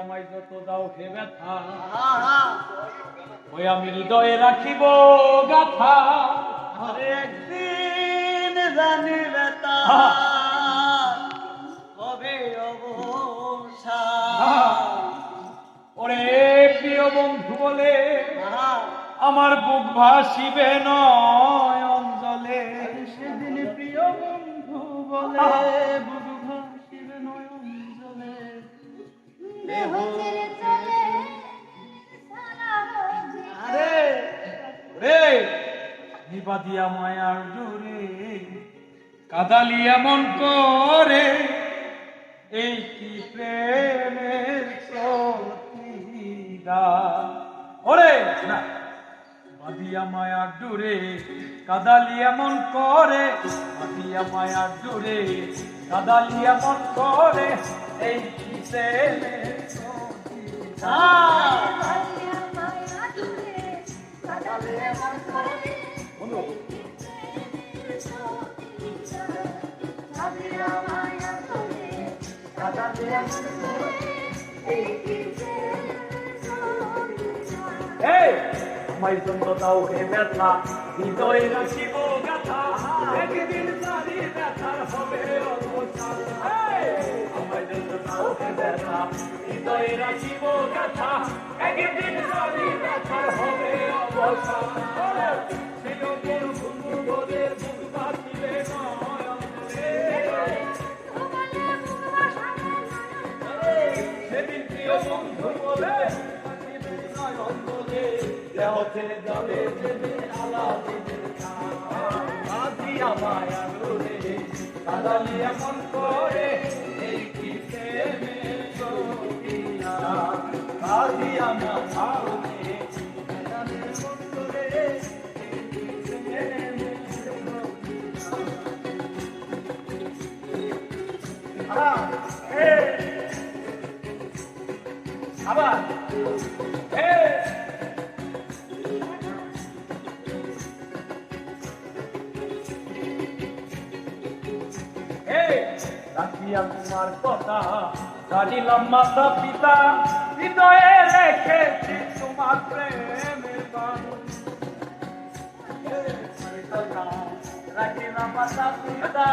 আমায় যত দাও হে ব্যথা ওই আমি হৃদয়ে রাখিব গাথা। আরে একদিন তা হবে অবসান ওরে প্রিয় বন্ধু বলে আমার বুক ভাসিবে নয়ন অঞ্জলে। সেদিন প্রিয় বন্ধু বলে রে নিবাদিয়া মায়ার জোরে, কাদালি এমন করে, এই কি প্রেমের সতীদা ওরে, না, বাদিয়া মায়ার জোরে, কাদালি এমন করে, বাদিয়া মায়ার জোরে, কাদালি এমন করে, এই কি প্রেমের সতীদা আমায় জন্য দাও হে ব্যথা, হৃদয়ে রাখিব গাথা, একদিন সারি ব্যথার হবে আমায় জন্য দাও হে ব্যথা, হৃদয়ে রাখিব গাথা, একদিন সারি ব্যথার হবে অবসান বন্ধু বলে নয়ন বলে দেহ ছেড়ে যাবে দেবে আলাদিনের কাঁদিয়া মায়া রোলে কাদালি এমন করে এই কি প্রেমের ছবিয়া কাঁদিয়া মায়া রোলে কাদালি এমন করে এই কি প্রেমের ছবিয়া। রাখিয়া তোমার কথা। জানিলাম মাতা পিতা, হৃদয়ে রেখেছি তোমার প্রেমের বাণ। রাখিলাম মাতা পিতা,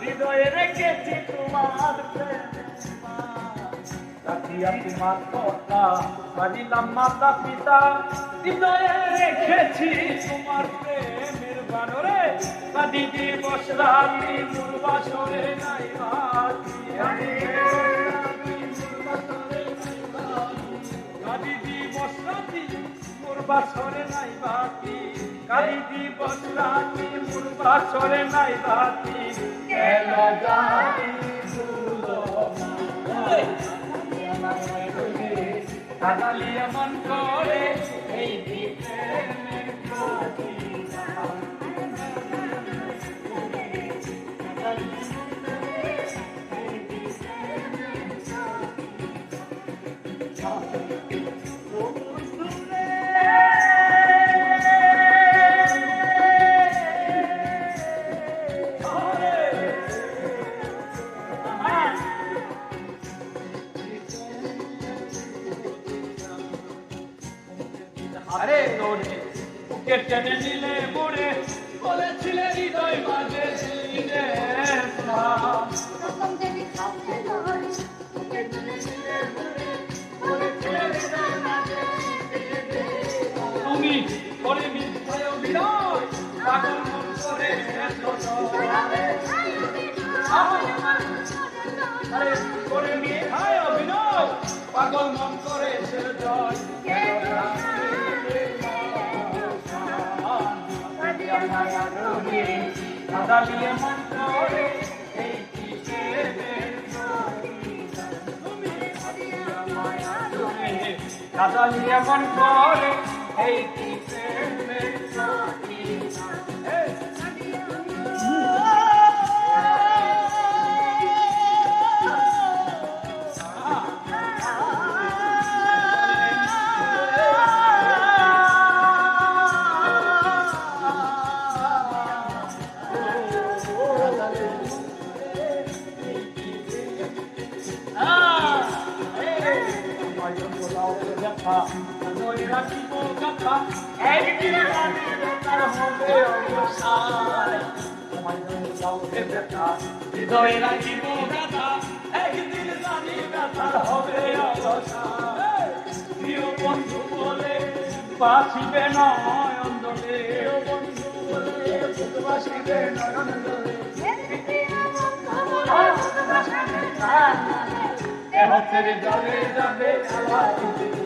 হৃদয়ে রেখেছি তোমার প্রেমের তোমার কথা জানিলাম মাতা পিতা। হৃদয়ে রেখেছি তোমার প্রেমের বানরে। কাদিদি বসরালি মুরবাসরে নাই বাকি কাদিদি বসরালি মুরবাসরে নাই বাকি কাদিদি বসরালি মুরবাসরে নাই বাকি কেন জানি ভুলো কাদালি মন করে এই বিপ্রেমের আরে তোরে বুকের টেনে নিলে মোড়ে বলেছিলে হৃদয় মাঝে ছিলে কাদালিয়ে করে এই কি প্রেমের কাদালিয়ে মন করে এই কি প্রেমের এই ব্যথা মনে রাখিব কথা একদিন জানি বেতার হবে জন্য দাও হে ব্যথা হৃদয়ে রাখিব কথা একদিন জানি বেতার হবে অবসান প্রিয় বন্ধু বলে বাঁচিবে নয়ন দলে প্রিয় বন্ধু বলে বাঁচিবে নয়ন দলে হতের জলে যাবে কাদালিয়া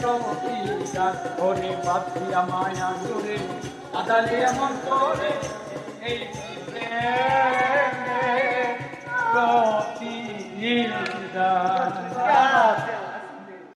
কবিতা ওরে বাপিয়া মায়া জোরে আদালে এমন করে এই প্রতিদান